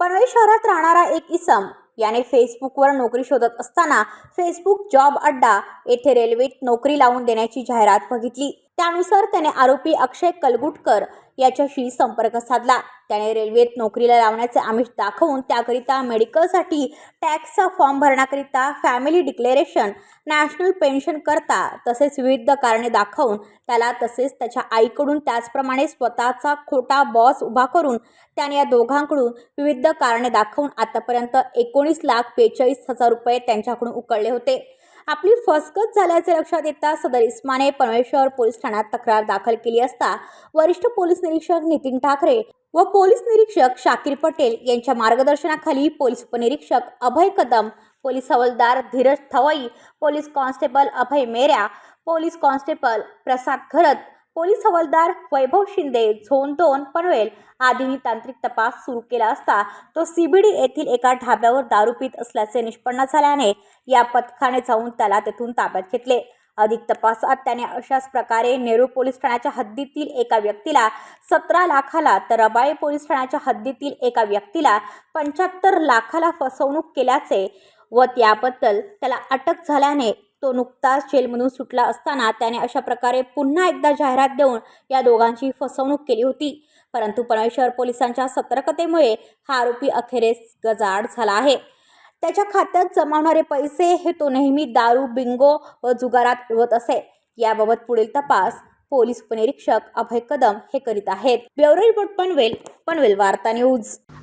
पनवेल शहरात राहणारा एक इसम याने फेसबुकवर नोकरी शोधत असताना फेसबुक जॉब अड्डा येथे रेल्वेत नोकरी लावून देण्याची जाहिरात बघितली. त्यानुसार त्याने आरोपी अक्षय कलगुटकर याच्याशी संपर्क साधला. त्याने रेल्वेत नोकरीला लावण्याचे आमिष दाखवून त्याकरिता मेडिकलसाठी टॅक्सचा फॉर्म भरण्याकरिता फॅमिली डिक्लेरेशन नॅशनल पेन्शन करता तसेच विविध कारणे दाखवून त्याला तसेच त्याच्या आईकडून त्याचप्रमाणे स्वतःचा खोटा बॉस उभा करून त्याने या दोघांकडून विविध कारणे दाखवून आतापर्यंत एकोणीस लाख बेचाळीस हजार रुपये त्यांच्याकडून उकळले होते. आपली फसगत झाल्याचे लक्षात येता सदर इस्माने पनवेल शहर पोलीस ठाण्यात तक्रार दाखल केली असता वरिष्ठ पोलीस निरीक्षक नितीन ठाकरे व पोलीस निरीक्षक शाकीर पटेल यांच्या मार्गदर्शनाखाली पोलीस उपनिरीक्षक अभय कदम पोलीस हवालदार Dheeraj Thavai police constable Abhay Merya police constable Prasad Gharat police हवालदार वैभव शिंदे झोन दोन पनवेल आदींनी तांत्रिक तपास सुरू केला असता तो सीबीडी येथील एका ढाब्यावर दारू पित असल्याचे निष्पन्न झाल्याने या पथकाने जाऊन त्याला तेथून ताब्यात घेतले. अधिक तपासात त्याने अशाच प्रकारे नेहरू पोलीस ठाण्याच्या हद्दीतील एका व्यक्तीला सतरा लाखाला तर रबाळे पोलीस ठाण्याच्या हद्दीतील एका व्यक्तीला पंच्याहत्तर लाखाला फसवणूक केल्याचे व त्याबद्दल त्याला अटक झाल्याने तो नुकताच जेलमधून सुटला असताना त्याने अशा प्रकारे पुन्हा एकदा जाहिरात देऊन या दोघांची फसवणूक केली होती. परंतु पनवेल शहर पोलिसांच्या सतर्कतेमुळे हा आरोपी अखेरीस गजाआड झाला आहे. त्याच्या खात्यात जमावणारे पैसे हे तो नेहमी दारू बिंगो व जुगारात उडवत असे. याबाबत पुढील तपास पोलीस उपनिरीक्षक अभय कदम हे करीत आहेत. ब्युरो रिपोर्ट पनवेल पनवेल वार्ता न्यूज.